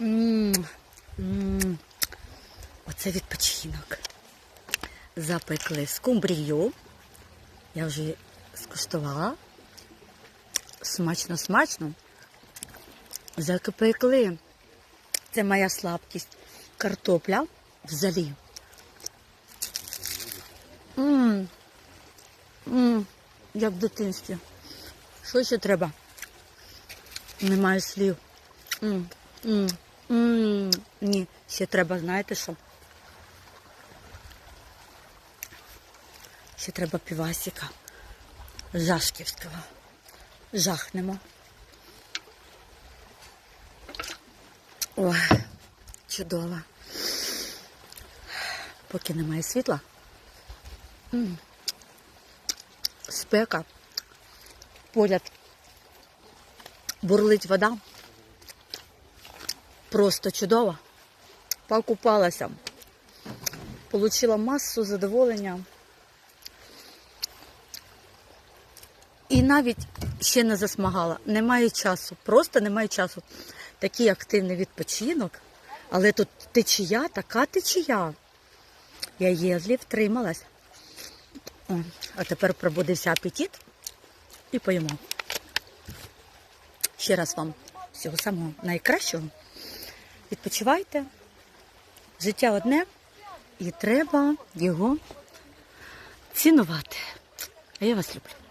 М, м. Оце відпочинок. Запекли скумбрію. Я вже скуштувала. Смачно, смачно. Запекли. Це моя слабкість. Картопля взагалі. Мм. Мм. Як в дитинстві. Що ще треба? Немає слів. М. Ні, ще треба, знаєте що? Ще треба півасика. Жашківського. Жахнемо. Ой, чудово. Поки немає світла. Спека. Поряд бурлить вода. Просто чудово. Покупалася. Получила масу задоволення. І навіть ще не засмагала. Немає часу. Просто немає часу. Такий активний відпочинок. Але тут течія, така течія. Я єлі втрималась. А тепер пробудився апетит і поїмо. Ще раз вам всього самого найкращого. Відпочивайте. Життя одне, і треба його цінувати. А я вас люблю.